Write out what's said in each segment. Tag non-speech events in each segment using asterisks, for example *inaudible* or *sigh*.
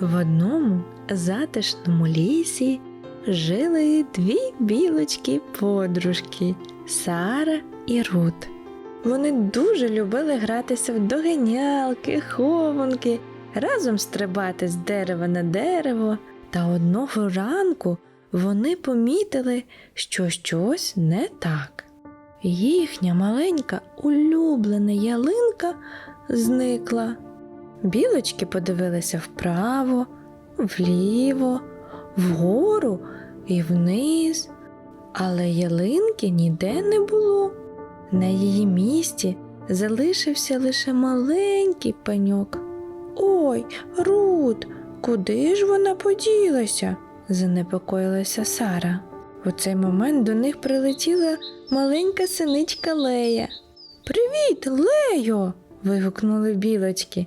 В одному затишному лісі жили дві білочки подружки Сара і Рут. Вони дуже любили гратися в доганялки, хованки, разом стрибати з дерева на дерево. Та одного ранку вони помітили, що щось не так. Їхня маленька улюблена ялинка зникла. Білочки подивилися вправо, вліво, вгору і вниз, але ялинки ніде не було. На її місці залишився лише маленький пеньок. Ой, Рут, куди ж вона поділася? занепокоїлася Сара. У цей момент до них прилетіла маленька синичка Лея. Привіт, Лею. вигукнули білочки.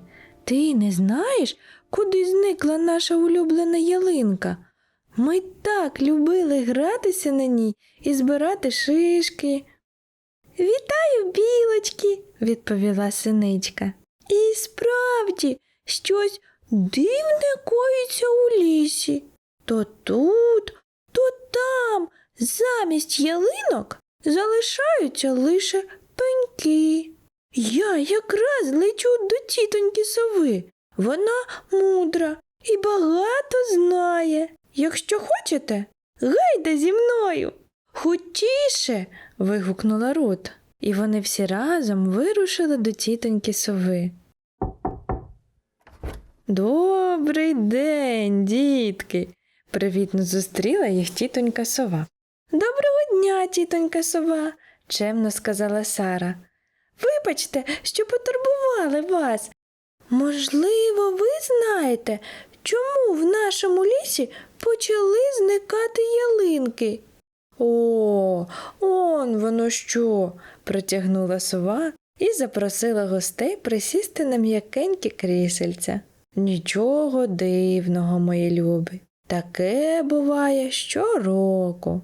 Ти не знаєш, куди зникла наша улюблена ялинка? Ми так любили гратися на ній і збирати шишки. Вітаю, білочки, відповіла синичка. І справді щось дивне коїться у лісі. То тут, то там, замість ялинок залишаються лише пеньки. Я якраз лечу до тітоньки сови. Вона мудра і багато знає. Якщо хочете, гайда зі мною. Хутіше. вигукнула Рут, і вони всі разом вирушили до тітоньки сови. Добрий день, дітки. Привітно зустріла їх тітонька сова. Доброго дня, тітонька сова, чемно сказала Сара. Вибачте, що потурбували вас. Можливо, ви знаєте, чому в нашому лісі почали зникати ялинки? О, он воно що, протягнула сова і запросила гостей присісти на м'якенькі крісельця. Нічого дивного, мої любі. Таке буває щороку.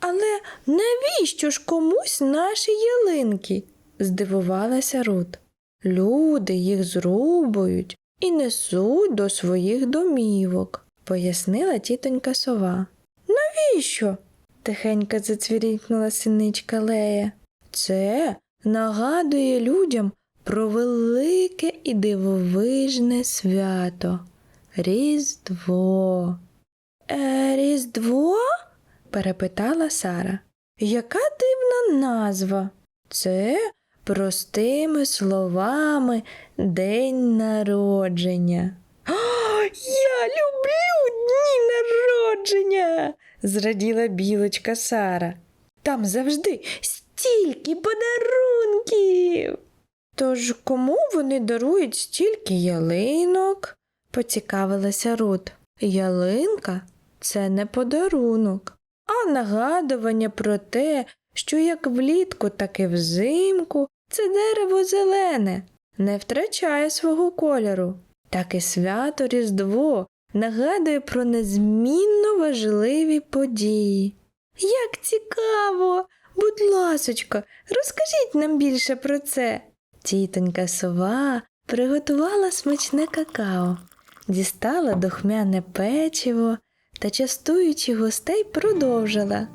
Але навіщо ж комусь наші ялинки? Здивувалася Рут. Люди їх зрубують і несуть до своїх домівок, пояснила тітонька сова. Навіщо? тихенько зацвірікнула синичка Лея. Це нагадує людям про велике і дивовижне свято Різдво. Е, Різдво? перепитала Сара. Яка дивна назва? Це простими словами День народження. О, *gasps* я люблю дні народження, зраділа білочка Сара. Там завжди стільки подарунків. Тож кому вони дарують стільки ялинок? поцікавилася Рут. Ялинка це не подарунок, а нагадування про те, що як влітку, так і взимку це дерево зелене, не втрачає свого кольору. Так і свято Різдво нагадує про незмінно важливі події. Як цікаво! Будь ласочка, розкажіть нам більше про це. Тітонька сова приготувала смачне какао, дістала духмяне печиво та, частуючи гостей, продовжила.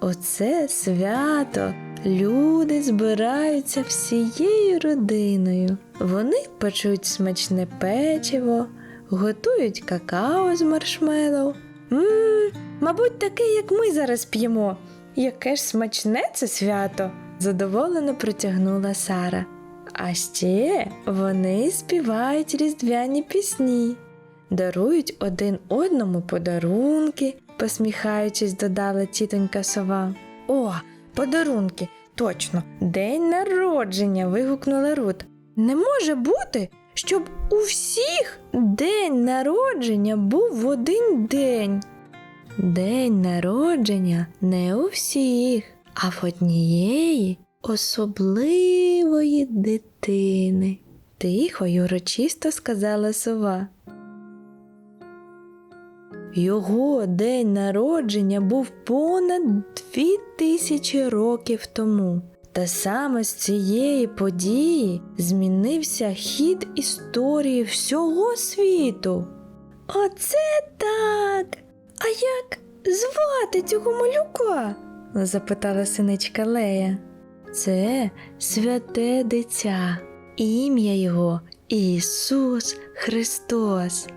Оце свято. Люди збираються всією родиною. Вони печуть смачне печиво, готують какао з маршмеллоу. Мм, мабуть, таке, як ми зараз п'ємо. Яке ж смачне це свято, задоволено протягнула Сара. А ще вони співають різдвяні пісні, дарують один одному подарунки, посміхаючись, додала тітонька сова. О, подарунки, точно, день народження. вигукнула Рут. Не може бути, щоб у всіх день народження був в один день. День народження не у всіх, а в однієї особливої дитини, тихо й урочисто сказала сова. Його день народження був понад дві тисячі років тому. Та саме з цієї події змінився хід історії всього світу. Оце так. А як звати цього малюка? запитала синичка Лея. Це святе дитя, ім'я його Ісус Христос.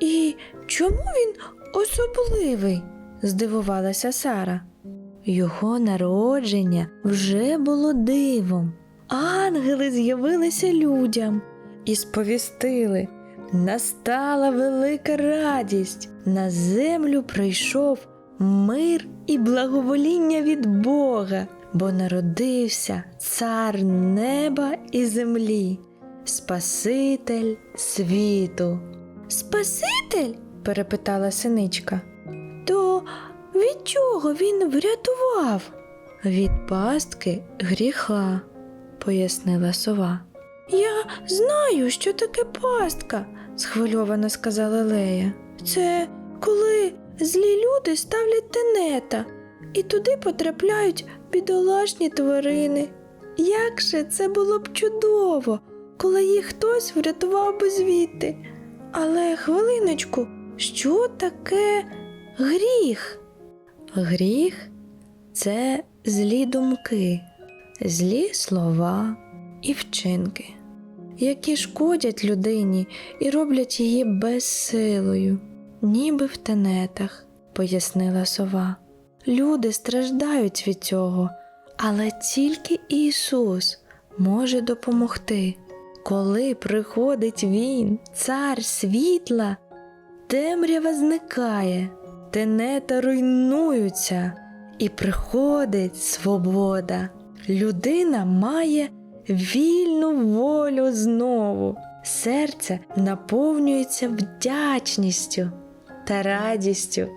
І чому він особливий? здивувалася Сара. Його народження вже було дивом. Ангели з'явилися людям і сповістили. Настала велика радість. На землю прийшов мир і благовоління від Бога, бо народився цар неба і землі, Спаситель світу. Спаситель? Перепитала синичка. То від чого він врятував? Від пастки гріха, пояснила сова. Я знаю, що таке пастка, схвильовано сказала Лея. Це коли злі люди ставлять тенета, і туди потрапляють бідолашні тварини. Як же це було б чудово, коли їх хтось врятував би звідти. Але хвилиночку, що таке гріх? Гріх це злі думки, злі слова і вчинки, які шкодять людині і роблять її безсилою, ніби в тенетах, пояснила сова. Люди страждають від цього, але тільки Ісус може допомогти. Коли приходить Він, цар світла, темрява зникає, тенета руйнуються, і приходить свобода. Людина має вільну волю знову. Серце наповнюється вдячністю та радістю.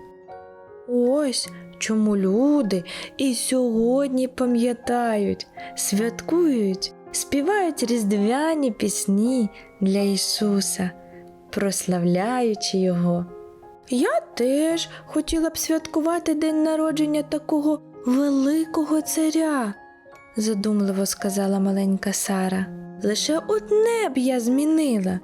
Ось чому люди і сьогодні пам'ятають, святкують, співають різдвяні пісні для Ісуса, прославляючи Його. Я теж хотіла б святкувати день народження такого великого царя, задумливо сказала маленька Сара. Лише одне б я змінила.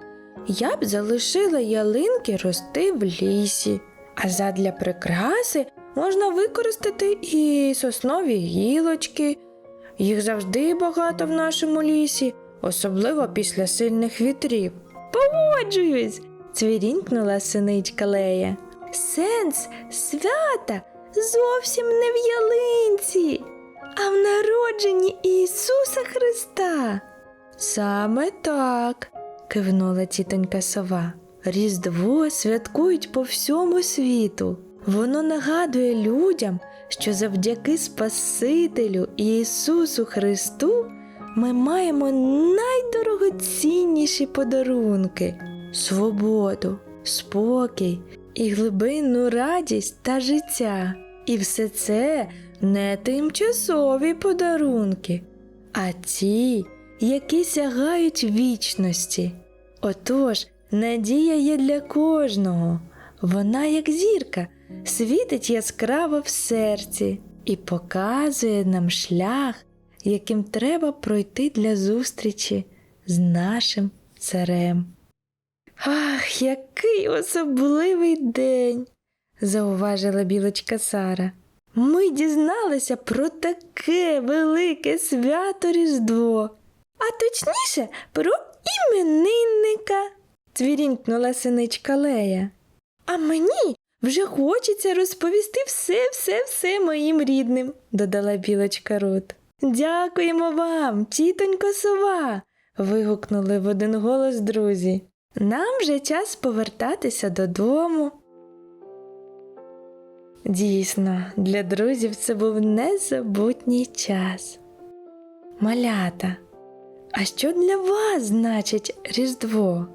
Я б залишила ялинки рости в лісі, а задля прикраси можна використати і соснові гілочки. Їх завжди багато в нашому лісі, особливо після сильних вітрів. Погоджуюсь, цвірінькнула синичка Лея. Сенс свята зовсім не в ялинці, а в народженні Ісуса Христа. Саме так, кивнула тітонька сова. Різдво святкують по всьому світу. Воно нагадує людям, що завдяки Спасителю Ісусу Христу ми маємо найдорогоцінніші подарунки свободу, спокій і глибинну радість та життя. І все це не тимчасові подарунки, а ті, які сягають вічності. Отож, надія є для кожного. Вона, як зірка, світить яскраво в серці і показує нам шлях, яким треба пройти для зустрічі з нашим царем. Ах, який особливий день, зауважила білочка Сара. Ми дізналися про таке велике свято Різдво, а точніше про іменинника, цвірінькнула синичка Лея. А мені вже хочеться розповісти все, все, все моїм рідним, додала білочка Рут. Дякуємо вам, тітонько сова. вигукнули в один голос друзі. Нам вже час повертатися додому. Дійсно, для друзів це був незабутній час. Малята, а що для вас значить Різдво?